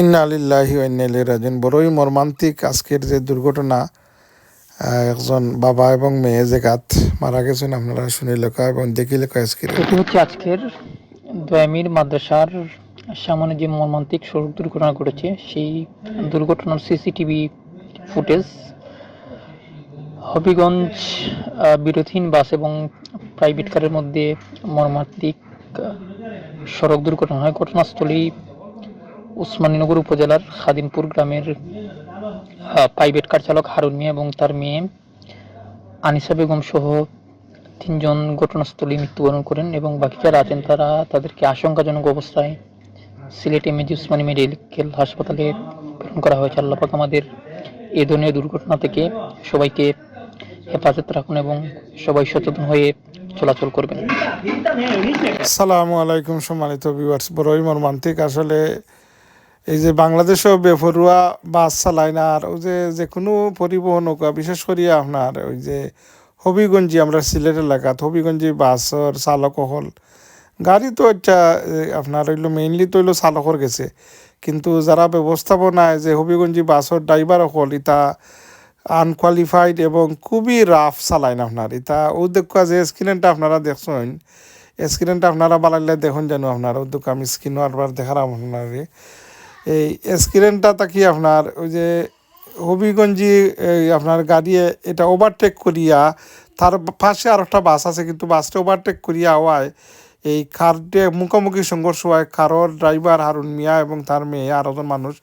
ইন্না আলিল্লাহি ইন্নাইলি রাজন বড়ই মর্মান্তিক আজকের যে দুর্ঘটনা একজন বাবা এবং মেয়ে যে গাত মারা গেছেন, আপনারা শুনে লেখা এবং দেখি লেখা আজকের। হচ্ছে আজকের দয়ামির মাদ্রাসার সামনে যে মর্মান্তিক সড়ক দুর্ঘটনা ঘটেছে, সেই দুর্ঘটনার সিসিটিভি ফুটেজ হবিগঞ্জ বিরোধীন বাস এবং প্রাইভেট কারের মধ্যে মর্মান্তিক সড়ক দুর্ঘটনা হয়। ঘটনাস্থলেই উসমানীনগর উপজেলার খাদিমপুর গ্রামের প্রাইভেট কার চালক হারুন মিয়া এবং তার মেয়ে আনিসা বেগম সহ তিনজন ঘটনাস্থলে মৃত্যুবরণ করেন এবং বাকি যারা আছেন তারা তাদেরকে আশঙ্কাজনক অবস্থায় সিলেট এমএজি উসমানী মেডিকেল হাসপাতালে প্রেরণ করা হয়েছে। আল্লাপাক আমাদের এ ধরনের দুর্ঘটনা থেকে সবাইকে হেফাজত রাখুন এবং সবাই সচেতন হয়ে চলাচল করবেন। সালামু আলাইকুম সম্মানিত ভিউয়ার্স বড়ই মর্মান্তিক। আসলে এই যে বাংলাদেশেও বেফরুয়া বাস চালায় না আর ওই যে যে কোনো পরিবহন হোক, বিশেষ করে আপনার ওই যে হবিগঞ্জি, আমরা সিলেট এলাকাত হবিগঞ্জি বাসর চালক হল গাড়ি তো একটা আপনার হইল মেইনলি তো হইল চালকর গেছে। কিন্তু যারা ব্যবস্থাপনায় যে হবিগঞ্জি বাসর ড্রাইভার হল ইতা আনকোয়ালিফাইড এবং খুবই রাফ চালায় না আপনার। ইতা ও দেখা যে স্ক্রিনটা আপনারা দেখছেন স্ক্রিনটা আপনারা বালাইলে দেখুন জানো আপনার উদ্যোগ আমি স্ক্রিনও আরবার দেখালাম আপনার। এই স্ক্রিনটা তাকি আপনার? ওই যে হবিগঞ্জি আপনার গাড়ি এটা ওভারটেক করিয়া তার পাশে আর একটা বাস আছে, কিন্তু বাসটা ওভারটেক করিয়া হওয়ায় এই কারটে মুখোমুখি সংঘর্ষ হয়। কারোর ড্রাইভার হারুন মিয়া এবং তার মেয়ে আর একজন মানুষ,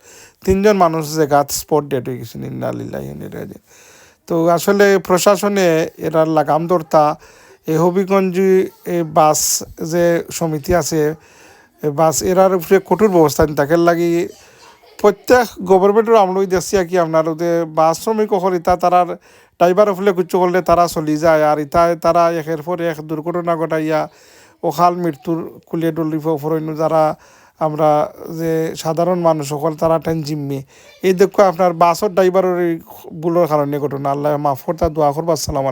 তিনজন মানুষ যে গাত স্পট ডেট হয়ে গেছেন ইন্নালিল্লাহ তো আসলে প্রশাসনে এরা লাগাম ধরতা এই হবিগঞ্জি বাস যে সমিতি আছে বাস এরার উপরে কঠোর ব্যবস্থা তাকে লাগি প্রত্যেক গভর্নমেন্টের আমলই দেখছি কি আপনার বাস শ্রমিক হল ইতা তারার ড্রাইভার ফুলে কুচ্ছু করলে তারা চলি যায় আর ইতায় তারা একের পর এক দুর্ঘটনা ঘটাইয়া অকাল মৃত্যুর কুলিয়ে ডলি ফরইন যারা আমরা যে সাধারণ মানুষ সকল তারা টেন জিম্মি। এই দেখো আপনার বাসর ড্রাইভারের ভুলের কারণে ঘটনা। আল্লাহ মাফ করতা দোয়া করব আসসালাম